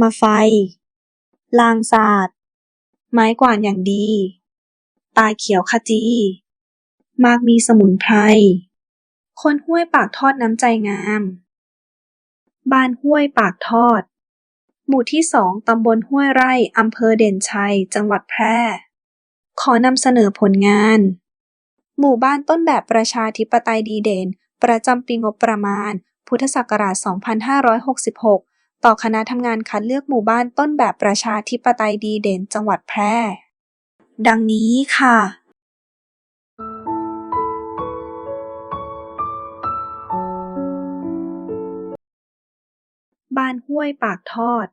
มาไฟ ลางสาดไม้กวาดอย่างดี ตาเขียวขจี มากมีสมุนไพร คนห้วยปากทอดน้ำใจงาม บ้านห้วยปากทอด หมู่ที่สองตำบลห้วยไร่อำเภอเด่นชัย จังหวัดแพร่ ขอนำเสนอผลงาน หมู่บ้านต้นแบบประชาธิปไตยดีเด่น ประจำปีงบประมาณ พุทธศักราช 2566 ต่อคณะทำงานคัดเลือกหมู่บ้านต้นแบบประชาธิปไตยดีเด่นจังหวัดแพร่ ดังนี้ค่ะบ้านห้วยปากทอด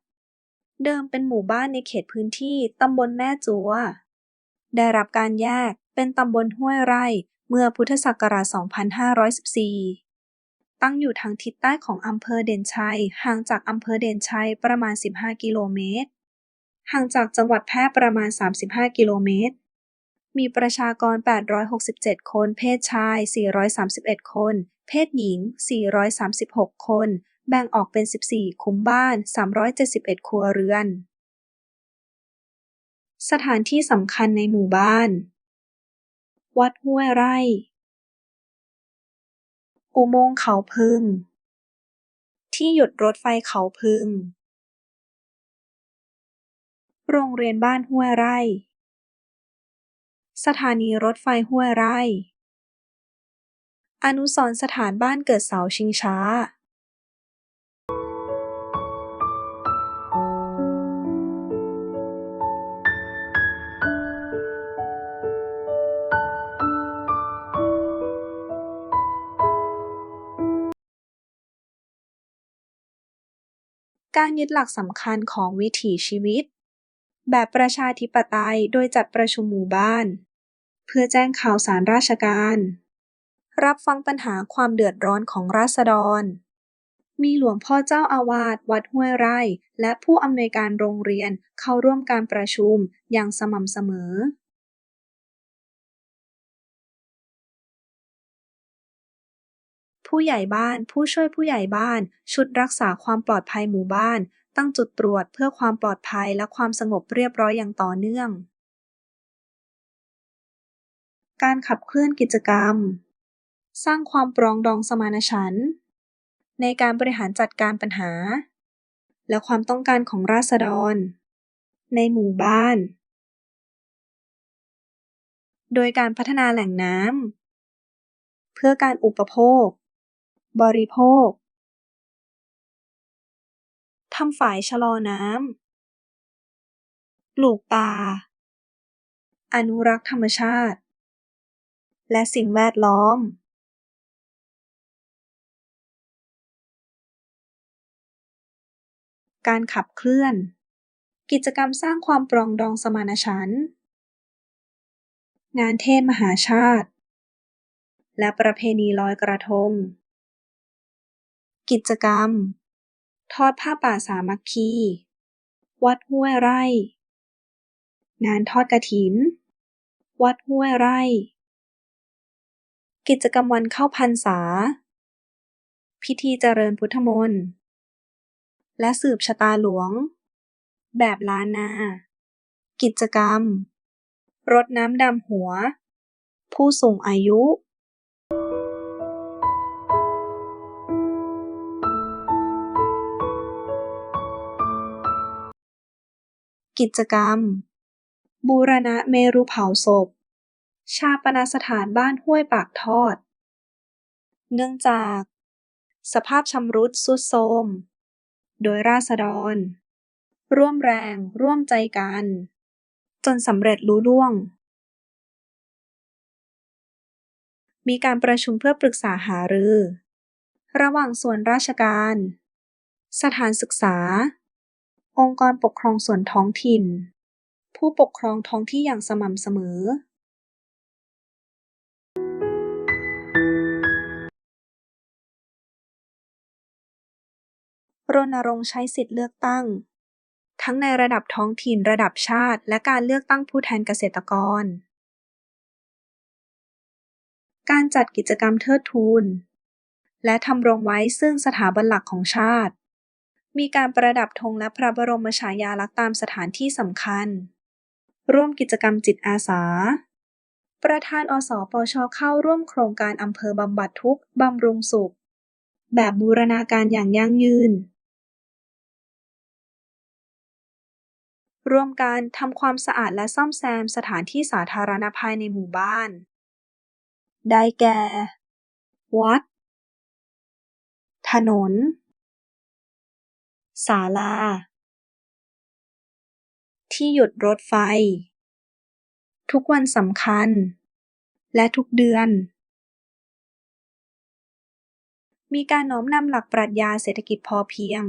เดิมเป็นหมู่บ้านในเขตพื้นที่ตำบลแม่จัว ได้รับการแยกเป็นตำบลห้วยไร่เมื่อพุทธศักราช 2514 ตั้งอยู่ทางทิศใต้ของอำเภอเด่นชัย ห่างจากอำเภอเด่นชัยประมาณ 15 กิโลเมตร ห่างจากจังหวัดแพร่ประมาณ 35 กิโลเมตร มีประชากร 867 คน เพศชาย 431 คน เพศหญิง 436 คน แบ่งออกเป็น 14 คุ้มบ้าน 371 ครัวเรือน สถานที่สำคัญในหมู่บ้าน วัดห้วยไร่ อุโมงค์เขาพึง ที่หยุดรถไฟเขาพึง โรงเรียนบ้านห้วยไร่ สถานีรถไฟห้วยไร่ อนุสรณ์สถานบ้านเกิดเสาชิงช้า การยึดหลักสำคัญของวิถีชีวิต แบบประชาธิปไตยโดยจัดประชุมหมู่บ้าน เพื่อแจ้งข่าวสารราชการ รับฟังปัญหาความเดือดร้อนของราษฎร มีหลวงพ่อเจ้าอาวาสวัดห้วยไร่ และผู้อำนวยการโรงเรียนเข้าร่วมการประชุมอย่างสม่ำเสมอ ผู้ใหญ่บ้าน ผู้ช่วยผู้ใหญ่บ้าน ชุดรักษาความปลอดภัยหมู่บ้าน ตั้งจุดตรวจเพื่อความปลอดภัยและความสงบเรียบร้อยอย่างต่อเนื่อง การขับเคลื่อนกิจกรรม สร้างความปรองดองสมานฉันท์ในการบริหารจัดการปัญหา และความต้องการของราษฎร ในหมู่บ้าน โดยการพัฒนาแหล่งน้ำเพื่อการอุปโภค บริโภค ทำฝายชะลอน้ำ ปลูกป่า อนุรักษ์ธรรมชาติ และสิ่งแวดล้อมการขับเคลื่อน กิจกรรมสร้างความปรองดองสมานฉันท์งานเทศมหาชาติ และประเพณีลอยกระทง กิจกรรม ทอดผ้าป่าสามัคคี วัดห้วยไร่ งานทอดกฐิน วัดห้วยไร่ กิจกรรมวันเข้าพรรษา พิธีเจริญพุทธมนต์ และสืบชะตาหลวง แบบล้านนา กิจกรรมรดน้ำดำหัว ผู้สูงอายุ กิจกรรม บูรณะเมรุเผาศพ ชาปนสถานบ้านห้วยปากทอด เนื่องจาก สภาพชำรุดทรุดโทรมโดยราษฎร ร่วมแรงร่วมใจกัน จนสำเร็จลุล่วง มีการประชุมเพื่อปรึกษาหารือ ระหว่างส่วนราชการ สถานศึกษา องค์กรปกครองส่วนท้องถิ่น ผู้ปกครองท้องที่อย่างสม่ำเสมอรณรงค์ใช้สิทธิเลือกตั้ง ทั้งในระดับท้องถิ่นระดับชาติ และการเลือกตั้งผู้แทนเกษตรกร การจัดกิจกรรมเทิดทูน และทำรงไว้ซึ่งสถาบันหลักของชาติ มีการประดับธงและพระบรมฉายาลักษณ์ตามสถานที่สำคัญ ร่วมกิจกรรมจิตอาสา ประธานอสปชเข้าร่วมโครงการอำเภอบำบัดทุกข์บำรุงสุข แบบบูรณาการอย่างยั่งยืน ร่วมกันทำความสะอาดและซ่อมแซมสถานที่สาธารณะภายในหมู่บ้าน ได้แก่ วัด ถนน ศาลา ที่หยุดรถไฟ ทุกวันสำคัญ และทุกเดือน มีการน้อมนำหลักปรัชญาเศรษฐกิจพอเพียง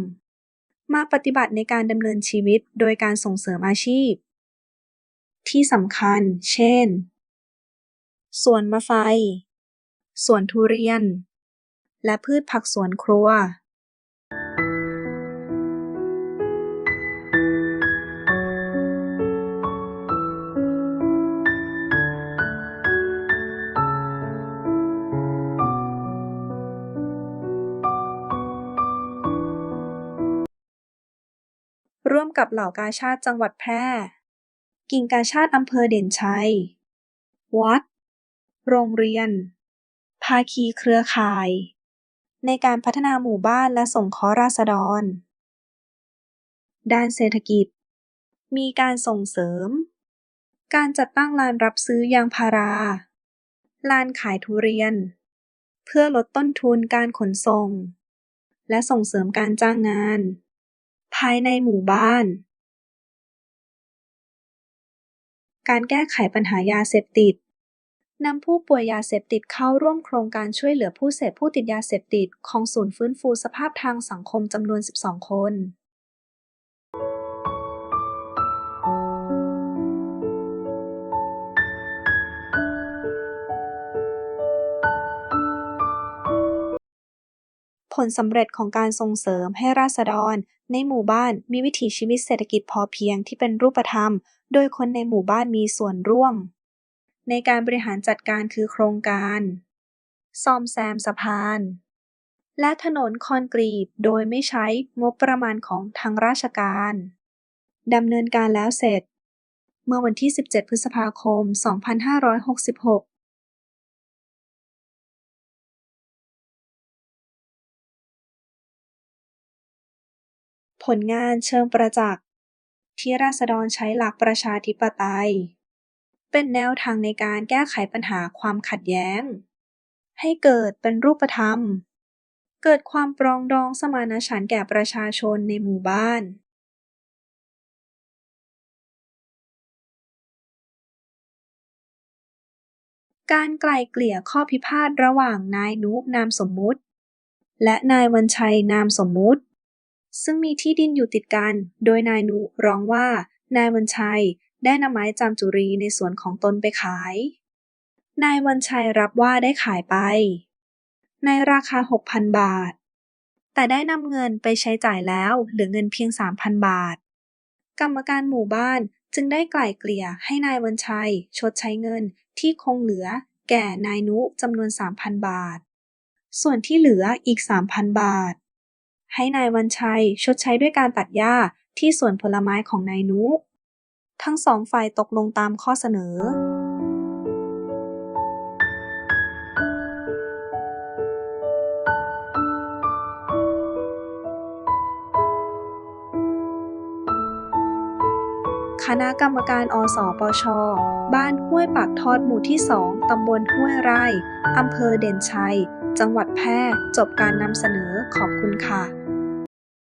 มาปฏิบัติในการดำเนินชีวิตโดยการส่งเสริมอาชีพ ที่สำคัญ เช่น สวนมะไฟ สวนทุเรียน และพืชผักสวนครัว กับเหล่ากาชาดจังหวัดแพร่ กิ่งกาชาดอำเภอเด่นชัย วัด โรงเรียน ภาคีเครือข่าย ในการพัฒนาหมู่บ้านและส่งเคราะห์ราษฎร ด้านเศรษฐกิจ มีการส่งเสริม การจัดตั้งลานรับซื้อยางพารา ลานขายทุเรียน เพื่อลดต้นทุนการขนส่ง และส่งเสริมการจ้างงาน ภายในหมู่บ้าน การแก้ไขปัญหายาเสพติดนำผู้ป่วยยาเสพติดเข้าร่วมโครงการช่วยเหลือผู้เสพผู้ติดยาเสพติดของศูนย์ฟื้นฟูสภาพทางสังคมจำนวน 12 คน ผลสำเร็จของการส่งเสริมให้ราษฎร ในหมู่บ้านมีวิถีชีวิตเศรษฐกิจพอเพียงที่เป็นรูปธรรม โดยคนในหมู่บ้านมีส่วนร่วม ในการบริหารจัดการคือโครงการ ซ่อมแซมสะพาน และถนนคอนกรีตโดยไม่ใช้งบประมาณของทางราชการดำเนินการแล้วเสร็จ เมื่อวันที่ 17 พฤษภาคม 2566 ผลงานเชิงประจักษ์ที่ราษฎรใช้หลักประชาธิปไตย เป็นแนวทางในการแก้ไขปัญหาความขัดแย้ง ให้เกิดเป็นรูปธรรม เกิดความปรองดองสมานฉันท์แก่ประชาชนในหมู่บ้านการไกล่เกลี่ยข้อพิพาทระหว่างนายนุนามสมมุติ และนายวันชัยนามสมมุติ ซึ่งมีที่ดินอยู่ติดกัน โดยนายนุร้องว่า นายวันชัยได้นำไม้จามจุรีในสวนของตนไปขาย นายวันชัยรับว่าได้ขายไป ในราคา 6,000 บาท แต่ได้นำเงินไปใช้จ่ายแล้วเหลือเงินเพียง 3,000 บาท กรรมการหมู่บ้านจึงได้ไกล่เกลี่ยให้นายวันชัย ชดใช้เงินที่คงเหลือ แก่นายนุจำนวน 3,000 บาท ส่วนที่เหลืออีก 3,000 บาท ให้นายวันชัยชดใช้ด้วยการตัดหญ้าที่สวนผลไม้ของนายนุ ทั้งสองฝ่ายตกลงตามข้อเสนอ คณะกรรมการอสอปช บ้านห้วยปากทอดหมู่ที่2ตำบลห้วยไร่ อำเภอเด่นชัย จังหวัดแพร่ จบการนำเสนอขอบคุณค่ะ